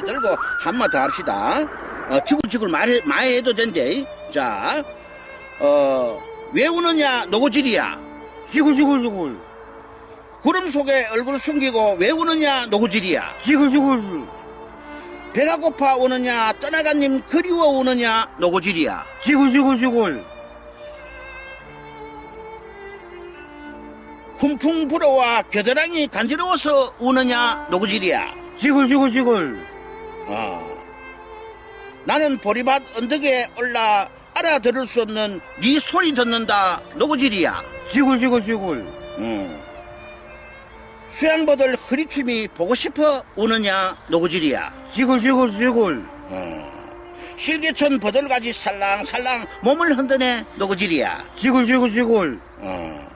들고 한번 더 합시다. 어, 지글지글 말해, 많이 해도 된대. 자, 어, 왜 우느냐, 노고질이야. 지글지글지글 구름 속에 얼굴 숨기고 왜 우느냐, 노고질이야. 지글지글 배가 고파 우느냐, 떠나간 님 그리워 우느냐, 노고질이야. 지글지글지글 훈풍 불어와 겨드랑이 간지러워서 우느냐, 노고질이야. 지글지글지글 어. 나는 보리밭 언덕에 올라 알아들을 수 없는 네 소리 듣는다, 노고질이야. 지글지글지글 음. 수양보들 허리춤이 보고 싶어 우느냐 노고질이야 지글지글지글 실개천 버들가지 살랑살랑 몸을 흔드네 노고질이야 지글지글지글 어.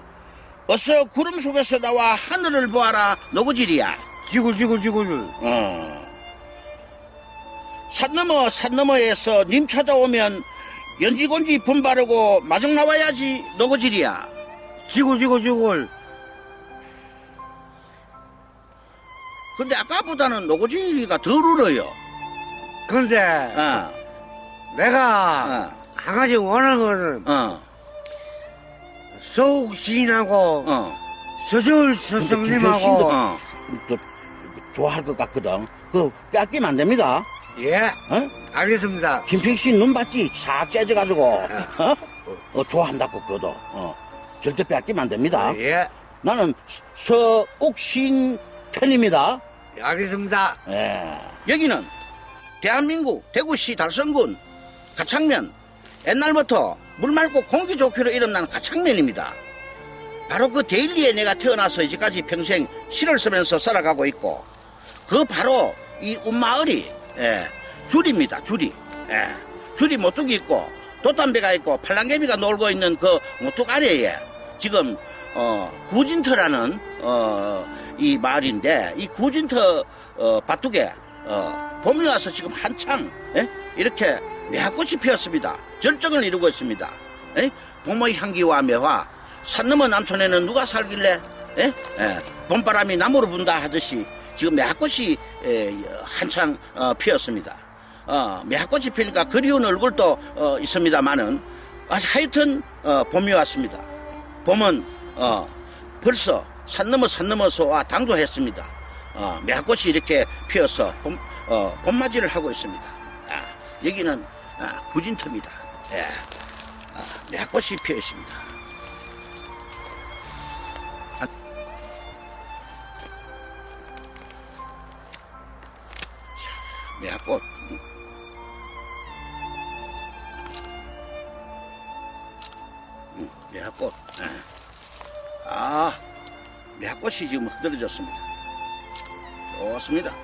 어서 구름 속에서 나와 하늘을 보아라 노고질이야 지글지글지글 어. 산 너머 산 너머에서 님 찾아오면 연지곤지 분 바르고 마중 나와야지 노고질이야 지글지글지글 근데 아까보다는 노고질이가 덜 울어요 근데 어. 내가 어. 한 가지 원하는 거는 어. 서욱 시인하고 어. 씨도, 선생님하고 어, 또 좋아할 것 같거든. 그 뺏기면 안 됩니다. 예 어? 알겠습니다 김필 씨눈 봤지? 싹 째져가지고 어? 어, 좋아한다고 그거도. 어. 절대 뺏기면 안 됩니다. 예 나는 서옥신 편입니다. 알겠습니다 예. 여기는 대한민국 대구시 달성군 가창면 옛날부터 물 맑고 공기 좋기로 이름난 가창면입니다. 바로 그 데일리에 내가 태어나서 이제까지 평생 시를 쓰면서 살아가고 있고 그 바로 이 운마을이 예, 줄입니다. 줄이 예, 줄이 모뚝이 있고 돛담배가 있고 팔랑개비가 놀고 있는 그 모뚝 아래에 지금 어, 구진터라는 어, 이 마을인데 이 구진터 어, 밭둑에 어, 봄이 와서 지금 한창 예? 이렇게 매화꽃이 피었습니다. 절정을 이루고 있습니다. 예? 봄의 향기와 매화 산 너머 남촌에는 누가 살길래 예? 예, 봄바람이 나무로 분다 하듯이 지금 매화꽃이 예, 한창 어, 피었습니다. 어, 매화꽃이 피니까 그리운 얼굴도 어, 있습니다만은 아, 하여튼 어, 봄이 왔습니다. 봄은 어, 벌써 산 넘어 산 넘어서와 당도했습니다. 어, 매화꽃이 이렇게 피어서 봄, 어, 봄맞이를 하고 있습니다. 아, 여기는 아, 구진터입니다. 예. 아, 매화꽃이 피어 있습니다. 매화꽃. 예. 아, 매화꽃이 지금 흐드러졌습니다. 좋습니다.